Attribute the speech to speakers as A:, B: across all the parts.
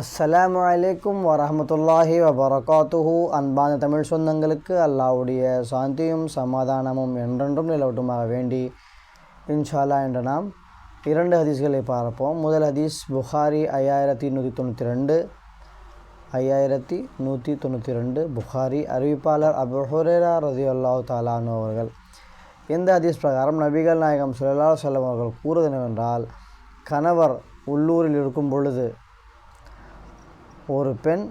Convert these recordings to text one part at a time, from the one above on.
A: அஸ்ஸலாமு வலைக்கும் வரமத்துல்லாஹி வபரகாத்துஹு. அன்பான தமிழ் சொந்தங்களுக்கு அல்லாஹ்வுடைய சாந்தியும் சமாதானமும் என்றென்றும் நிலவட்டுமாக வேண்டி இன்ஷாலா என்ற நாம் இரண்டு ஹதீஸ்களை பார்ப்போம். முதல் ஹதீஸ் புகாரி ஐயாயிரத்தி நூற்றி தொண்ணூற்றி ரெண்டு ஐயாயிரத்தி நூற்றி தொண்ணூற்றி ரெண்டு புகாரி. அறிவிப்பாளர் அபு ஹுரேரா ரதி அல்லாஹு தாலானு அவர்கள். இந்த ஹதீஸ் பிரகாரம் நபிகள் நாயகம் சுல்லா செல்லம் அவர்கள் கூறுவது என்னவென்றால் கணவர் உள்ளூரில் இருக்கும் பொழுது ஒரு பெண்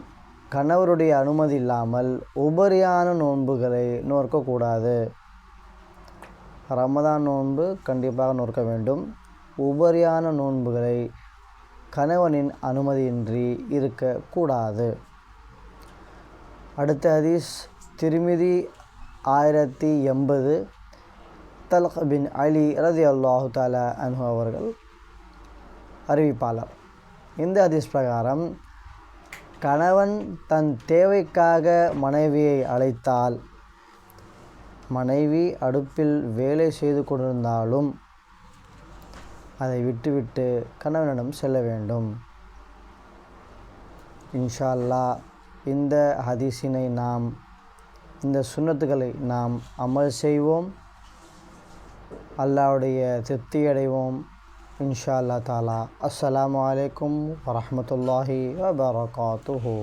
A: கணவருடைய அனுமதி இல்லாமல் உபரியான நோன்புகளை நோற்கக்கூடாது ரமதான் நோன்பு கண்டிப்பாக நோற்க வேண்டும். உபரியான நோன்புகளை கணவனின் அனுமதியின்றி இருக்கக்கூடாது. அடுத்த ஹதீஸ் திருமிதி ஆயிரத்தி எண்பது தலக் பின் அலி ரதி அல்லாஹு தாலா அன்ஹு அவர்கள் அறிவிப்பாளர். இந்த ஹதீஸ் பிரகாரம் கணவன் தன் தேவைக்காக மனைவியை அழைத்தால் மனைவி அடுப்பில் வேலை செய்து கொண்டிருந்தாலும் அதை விட்டுவிட்டு கணவனிடம் செல்ல வேண்டும். இன்ஷா அல்லாஹ் இந்த ஹதீஸினை நாம் இந்த சுண்ணத்துக்களை நாம் அமல் செய்வோம். அல்லாவுடைய திருப்தி அடைவோம். இன்ஷா அல்லா தாலா அஸ்ஸலாமு அலைக்கும் வரஹமத்துல்லாஹி வபரகாத்துஹு